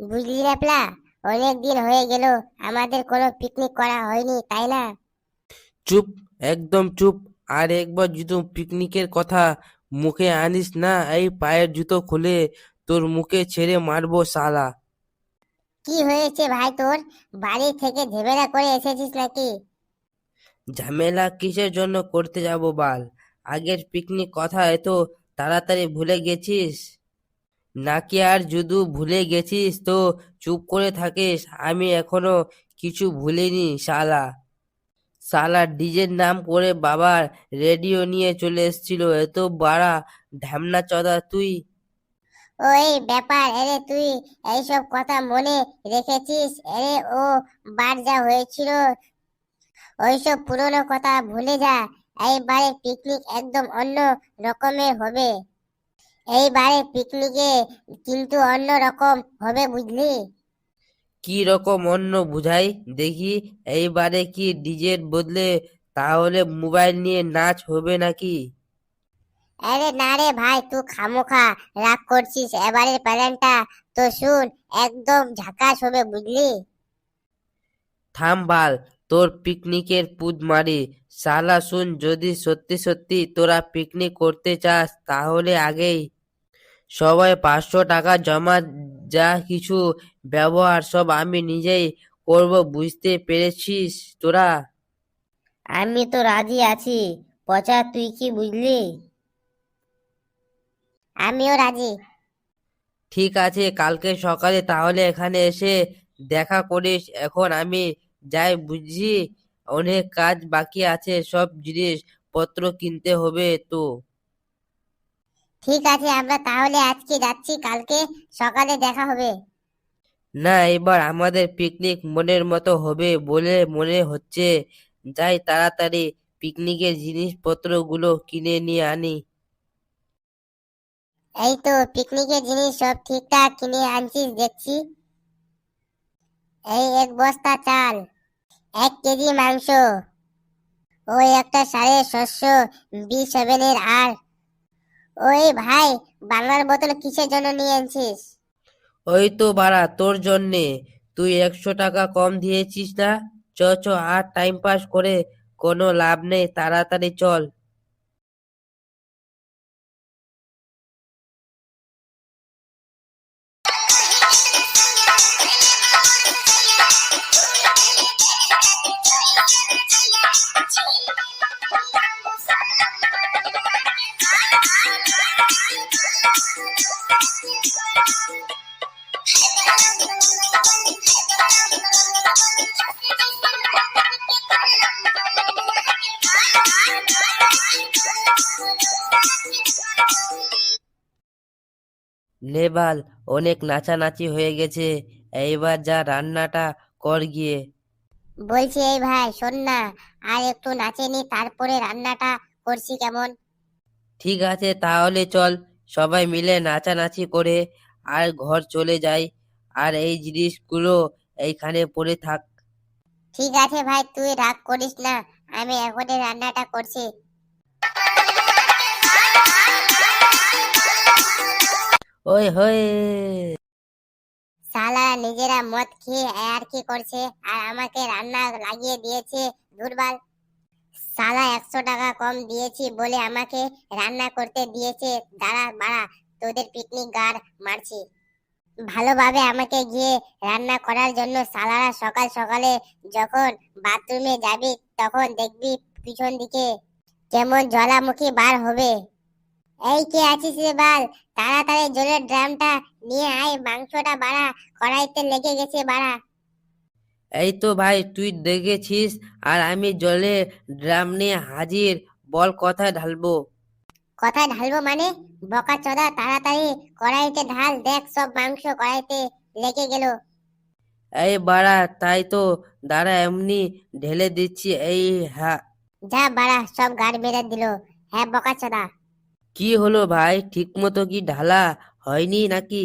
বুঝলি রেপলা অনেক দিন হয়ে গেল আমাদের কোনো পিকনিক করা হয়নি তাই না? চুপ একদম চুপ। আর একবার যদি পিকনিকের কথা মুখে আনিস না এই পায়ের জুতো খুলে তোর মুখে ছেড়ে মারবো শালা। কি হয়েছে ভাই তোর? বাড়ি থেকে ঝেমেলা করে এসেছিস নাকি? ঝামেলা কিসের জন্য করতে যাব বাল? আগের পিকনিক কথা এত তাড়াতাড়ি ভুলে গেছিস? নাকি আর যদি ভুলে গেছিস তো? চুপ করে থাকিস, আমি এখনও কিছু ভুলিনি, শালা। শালা ডিজের নাম করে বাবার রেডিও নিয়ে চলে এসেছিল, এত বাড়া ঢ্যামনা চদা তুই। ওই ব্যাপার এরে তুই এইসব কথা মনে রেখেছিস? এরে ও বার যা হয়েছিল। ওইসব পুরনো কথা ভুলে যা, এইবারে পিকনিক একদম অন্য রকমের হবে। এইবারে পিকনিকে কিন্তু অন্য রকম হবে বুঝলি? কি রকম অন্য বুঝাই? দেখি এইবারে কি ডিজের বদলে তাহলে মোবাইল নিয়ে নাচ হবে নাকি? আরে না রে ভাই তুই খামোখা রাগ করছিস। এবারের প্ল্যানটা তো শুন একদম ঝাকাস হবে বুঝলি? থাম বাল তোর পিকনিকের পুদ মারি। শালা শুন যদি সত্যি সত্যি তোরা পিকনিক করতে চাস তাহলে আগেই সবাই পাঁচশো টাকা জমা যা কিছু ব্যবহার সব আমি নিজেই করব বুঝতে পেরেছিস তোরা? আমি তো রাজি আছি। পচা তুই কি বুঝলি? আমিও রাজি। ঠিক আছে কালকে সকালে তাহলে এখানে এসে দেখা করিস। এখন আমি যাই বুঝছি অনেক কাজ বাকি আছে সব জিনিসপত্র কিনতে হবে তো। ঠিক আছে আমরা তাহলে আজকে যাচ্ছি কালকে সকালে দেখা হবে। না এবার আমাদের পিকনিক মনের মতো হবে বলে মনে হচ্ছে। যাই তাড়াতাড়ি পিকনিকের জিনিসপত্রগুলো কিনে নিয়ে আনি। এই তো পিকনিকের জিনিস সব ঠিকঠাক কিনে আনছিস দেখছি। এই এক বস্তা চাল এক কেজি মাংস ওই একটা সাড়ে শস্য বি সেভেনের আর। ওই ভাই, বাংলার বোতল কিসের জন্য নিয়ে এনেছিস? ওই তো বাড়া, তোর জন্যে। তুই একশো টাকা কম দিয়েছিস না? চ চ, আর টাইম পাস করে কোনো লাভ নেই, তাড়াতাড়ি চল। নেবাল অনেক নাচানাচি হয়ে গেছে। এইবার যা রান্নাটা কর গিয়ে। বলছি এই ভাই শোন না আর একটু নাচে নি তারপরে রান্নাটা করছি কেমন? ঠিক আছে তাহলে চল সবাই মিলে নাচানাচি করে আর ঘর চলে যাই। আর এই জিনিসগুলো এইখানে পড়ে থাক। ঠিক আছে ভাই তুই রাগ করিস না আমি এখনই রান্নাটা করছি। ওই হয়ে শালা নিজেরা মদ খেয়ে আর কি করছে? আর আমাকে রান্না লাগিয়ে দিয়েছে দুর্বল। শালা একশো টাকা কম দিয়েছি বলে আমাকে রান্না করতে দিয়েছে। দাঁড়া বাড়া তোদের পিকনিক গার মারছি। ভালোভাবে আমাকে গিয়ে রান্না করার জন্য শালারা সকাল সকালে যখন বাথরুমে যাবি তখন দেখবি পিছন দিকে কেমন জ্বালামুখী বার হবে। এই কে আছিস রে বাল? তাড়াতাড়ি জলের ড্রামটা নিয়ে আয়, মাংসটা বাড়া, কড়াইতে লেগে গেছে বাড়া। এই তো ভাই, তুই দেখেছিস? আর আমি জলে ড্রাম নিয়ে হাজির, বল কথায় ঢালবো। কথায় ঢালবো মানে? বকা চদা তাড়াতাড়ি কড়াইতে ঢাল দেখ সব মাংস কড়াইতে লেগে গেল। এই বাড়া তাই তো। দাঁড়া এমনি ঢেলে দিচ্ছি এই হ্যাঁ যা বাড়া সব গাড় বেড়ে দিল। হ্যাঁ বকা চদা। কি হলো ভাই? ঠিক মতো কি ঢালা হয়নি নাকি?